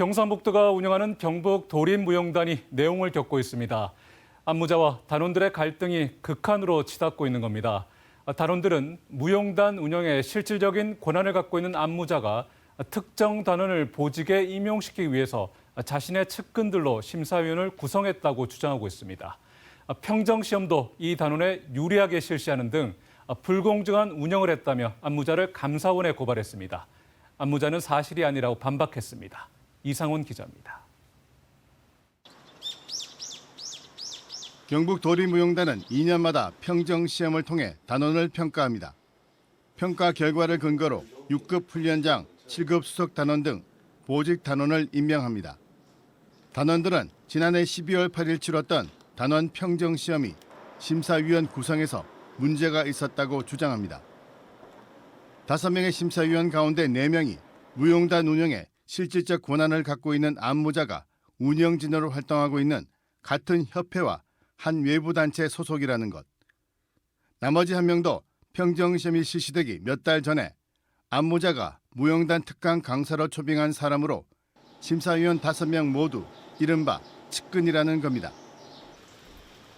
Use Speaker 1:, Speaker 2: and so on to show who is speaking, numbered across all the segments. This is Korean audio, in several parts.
Speaker 1: 경상북도가 운영하는 경북 도립무용단이 내용을 겪고 있습니다. 안무자와 단원들의 갈등이 극한으로 치닫고 있는 겁니다. 단원들은 무용단 운영에 실질적인 권한을 갖고 있는 안무자가 특정 단원을 보직에 임용시키기 위해서 자신의 측근들로 심사위원을 구성했다고 주장하고 있습니다. 평정 시험도 이 단원에 유리하게 실시하는 등 불공정한 운영을 했다며 안무자를 감사원에 고발했습니다. 안무자는 사실이 아니라고 반박했습니다. 이상훈 기자입니다.
Speaker 2: 경북 도립무용단은 2년마다 평정 시험을 통해 단원을 평가합니다. 평가 결과를 근거로 6급 훈련장, 7급 수석 단원 등 보직 단원을 임명합니다. 단원들은 지난해 12월 8일 치렀던 단원 평정 시험이 심사위원 구성에서 문제가 있었다고 주장합니다. 5명의 심사위원 가운데 4명이 무용단 운영에 실질적 권한을 갖고 있는 안무자가 운영진으로 활동하고 있는 같은 협회와 한 외부 단체 소속이라는 것. 나머지 한 명도 평정시험이 실시되기 몇 달 전에 안무자가 무용단 특강 강사로 초빙한 사람으로 심사위원 5명 모두 이른바 측근이라는 겁니다.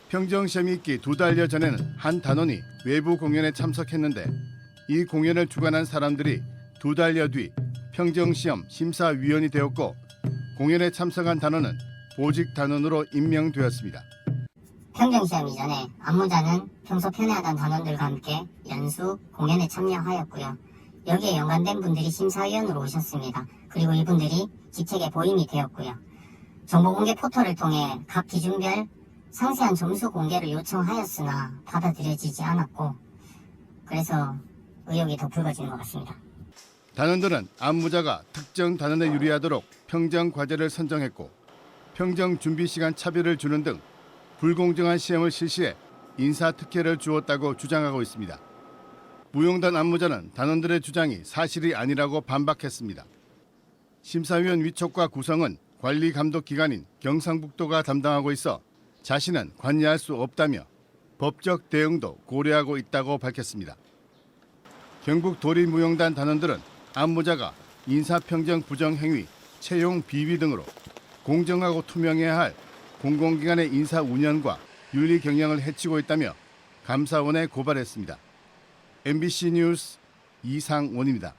Speaker 2: 평정시험이 있기 두 달여 전에는 한 단원이 외부 공연에 참석했는데 이 공연을 주관한 사람들이 두 달여 뒤 평정시험 심사위원이 되었고 공연에 참석한 단원은 보직 단원으로 임명되었습니다.
Speaker 3: 평정시험 이전에 안무자는 평소 편애하던 단원들과 함께 연수, 공연에 참여하였고요. 여기에 연관된 분들이 심사위원으로 오셨습니다. 그리고 이분들이 직책에 보임이 되었고요. 정보공개 포털을 통해 각 기준별 상세한 점수 공개를 요청하였으나 받아들여지지 않았고 그래서 의혹이 더 불거진 것 같습니다.
Speaker 2: 단원들은 안무자가 특정 단원에 유리하도록 평정 과제를 선정했고 평정 준비 시간 차별을 주는 등 불공정한 시험을 실시해 인사 특혜를 주었다고 주장하고 있습니다. 무용단 안무자는 단원들의 주장이 사실이 아니라고 반박했습니다. 심사위원 위촉과 구성은 관리 감독 기관인 경상북도가 담당하고 있어 자신은 관여할 수 없다며 법적 대응도 고려하고 있다고 밝혔습니다. 경북 도립무용단 단원들은 안무자가 인사평정 부정행위, 채용 비위 등으로 공정하고 투명해야 할 공공기관의 인사 운영과 윤리 경영을 해치고 있다며 감사원에 고발했습니다. MBC 뉴스 이상원입니다.